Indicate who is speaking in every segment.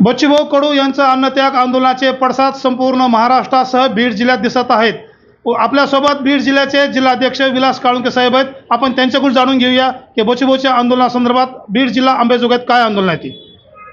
Speaker 1: बच्चूभाऊ कडू यांचं अन्नत्याग आंदोलनाचे पडसाद संपूर्ण महाराष्ट्रासह बीड जिल्ह्यात दिसत आहेत. व आपल्यासोबत बीड जिल्ह्याचे जिल्हाध्यक्ष विलास काळुंके साहेब आहेत. आपण त्यांच्याकडून जाणून घेऊया की बच्चूभाऊच्या आंदोलनासंदर्भात बीड जिल्हा आंबेजोगाईत काय आंदोलन आहे ती?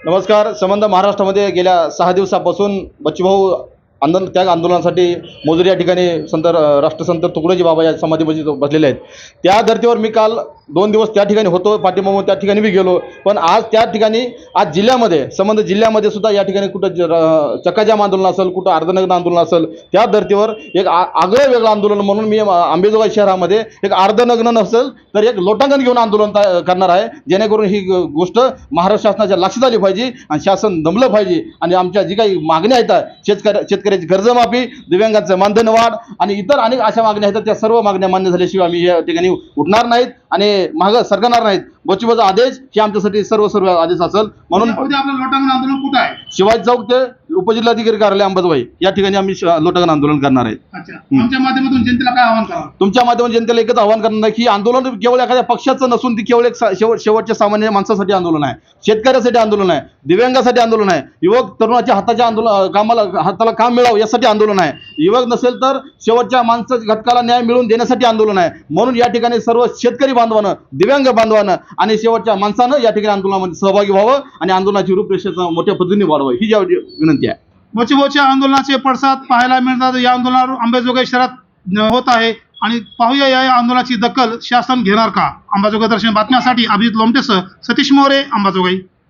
Speaker 2: नमस्कार. संबंध महाराष्ट्रामध्ये गेल्या सहा दिवसापासून बच्चूभाऊ आंदोलन त्याग आंदोलनासाठी मोजरी या ठिकाणी संत राष्ट्रसंत तुकडोजी बाबा या समाधीमध्ये बसलेले आहेत. त्या धर्तीवर मी काल दोन दिवस त्या ठिकाणी होतो पाठीमागून त्या ठिकाणी मी गेलो. पण आज त्या ठिकाणी आज जिल्ह्यामध्ये संबंध जिल्ह्यामध्ये सुद्धा या ठिकाणी कुठं चक्काजाम आंदोलन असेल कुठं अर्धनग्न आंदोलन असेल त्या धर्तीवर एक आगळं वेगळं आंदोलन म्हणून मी आंबेजोगाई शहरामध्ये एक अर्धनग्न नसेल तर एक लोटांगण घेऊन आंदोलन करणार आहे. जेणेकरून ही गोष्ट महाराष्ट्र शासनाच्या लक्षात आली पाहिजे आणि शासन दमलं पाहिजे. आणि आमच्या जी काही मागण्या आहेत शेतकऱ्या शेतकऱ्याची कर्जमाफी दिव्यांगांचं मानधन वाढ आणि इतर अनेक अशा मागण्या आहेत त्या सर्व मागण्या मान्य झाल्याशिवाय आम्ही या ठिकाणी उठणार नाहीत. आणि मागं सरकणार नाहीत. बचूबाचा आदेश हे आमच्यासाठी सर्व सर्व आदेश असेल. म्हणून
Speaker 1: आंदोलन कुठं आहे?
Speaker 2: शिवाजी चौक ते उपजिल्हाधिकारी कार्यालय अंबाजोगाई. या ठिकाणी आम्ही लोटगण आंदोलन करणार आहे.
Speaker 1: अच्छा. आमच्या माध्यमातून जनतेला काय आवाहन करा
Speaker 2: तुमच्या माध्यमातून जनतेला एकच आव्हान करणार की आंदोलन केवळ एखाद्या पक्षाचं नसून ती केवळ एक शेवटच्या सामान्य माणसासाठी आंदोलन आहे. शेतकऱ्यासाठी आंदोलन आहे. दिव्यांगासाठी आंदोलन आहे. युवक तरुणाच्या हाताच्या आंदोलन कामाला हाताला काम मिळावं यासाठी आंदोलन आहे. युवक नसेल तर शेवटच्या माणसाच्या घटकाला न्याय मिळवून देण्यासाठी आंदोलन आहे. म्हणून या ठिकाणी सर्व शेतकरी बांधवानं दिव्यांग बांधवानं आणि शेवटच्या माणसानं या ठिकाणी आंदोलनामध्ये सहभागी व्हावं आणि आंदोलनाची रूपरेषेचं मोठ्या पद्धतीने वाढवावं ही जी विनंती आहे.
Speaker 1: बच्चूभाऊच्या आंदोलनाचे पडसाद पाहायला मिळतात. या आंदोलनावर अंबेजोगाई शहरात होत आहे. आणि पाहूया या आंदोलनाची दखल शासन घेणार का? अंबाजोगाई दर्शन बातम्यासाठी अभिजित लोमटेसह सतीश मोरे अंबाजोगाई.